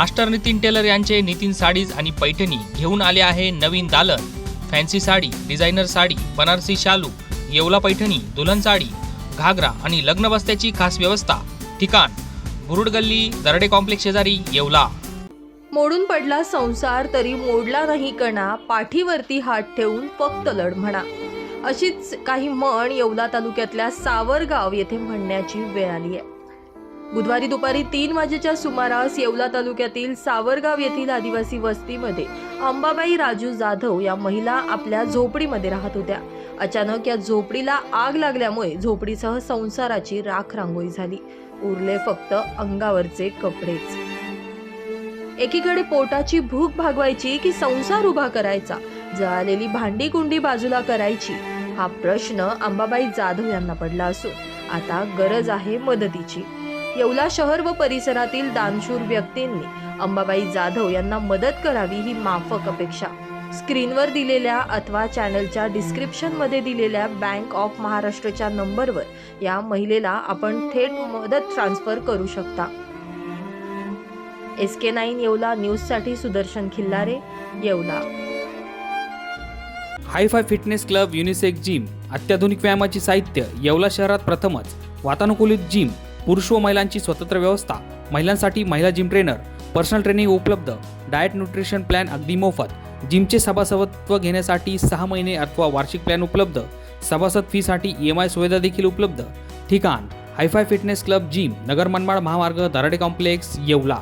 Master Nitin teller यांचे Nitin sarees आणि पैठणी घेऊन आले आहे नवीन दालन. फॅन्सी साडी डिझायनर साडी बनारसी शालू येवला पैठणी दुल्हन साडी घागरा आणि लग्न बस्त्याची खास व्यवस्था. ठिकाण बुरुड गल्ली दरडे कॉम्प्लेक्स शेजारी येवला. मोडून पडला संसार तरी मोडला नाही कणा पाठीवरती हात ठेवून फक्त लढ म्हणा. अशीच काही म्हण येवला तालुक्यातल्या सावरगाव येथे म्हणण्याची वेळ आली आहे बुधवारी दुपारी तीन वाजेच्या सुमारास येवला तालुक्यातील सावरगाव येथील आदिवासी वस्तीमध्ये अंबाबाई राजू जाधव या महिला आपल्या झोपडीमध्ये राहत होत्या. अचानक या झोपडीला आग लागल्यामुळे झोपडीसह संसाराची राख रांगोळी झाली. उरले फक्त अंगावरचे कपडेच. एकीकडे पोटाची भूक भागवायची की संसार उभा करायचा? जळालेली भांडी कुंडी बाजूला करायची? हा प्रश्न अंबाबाई जाधव यांना पडला असून आता गरज आहे मदतीची. येवला शहर व परिसरातील दानशूर व्यक्तींनी अंबाबाई जाधव यांना मदत करावी ही माफक अपेक्षा. स्क्रीनवर दिलेल्या अथवा चॅनलच्या डिस्क्रिप्शनमध्ये दिलेल्या बँक ऑफ महाराष्ट्रच्या नंबरवर या महिलेला आपण थेट मदत ट्रान्सफर करू शकता. एस के नाईन येवला न्यूजसाठी Sudarshan Khillare Yeola. Hi fi fitness club unisex gym अत्याधुनिक व्यायामाची साहित्य येवला शहरात प्रथमच वातानुकूलित जिम पुरुष व महिलांची स्वतंत्र व्यवस्था. महिलांसाठी महिला जिम ट्रेनर पर्सनल ट्रेनिंग उपलब्ध. डाएट न्यूट्रिशन प्लॅन अगदी मोफत. जिमचे सभासदत्व घेण्यासाठी सहा महिने अथवा वार्षिक प्लॅन उपलब्ध. सभासद फीसाठी ई एम आय सुविधा देखील उपलब्ध. ठिकाण hi fi fitness club gym Nagar Manmad महामार्ग दराडे कॉम्प्लेक्स येवला.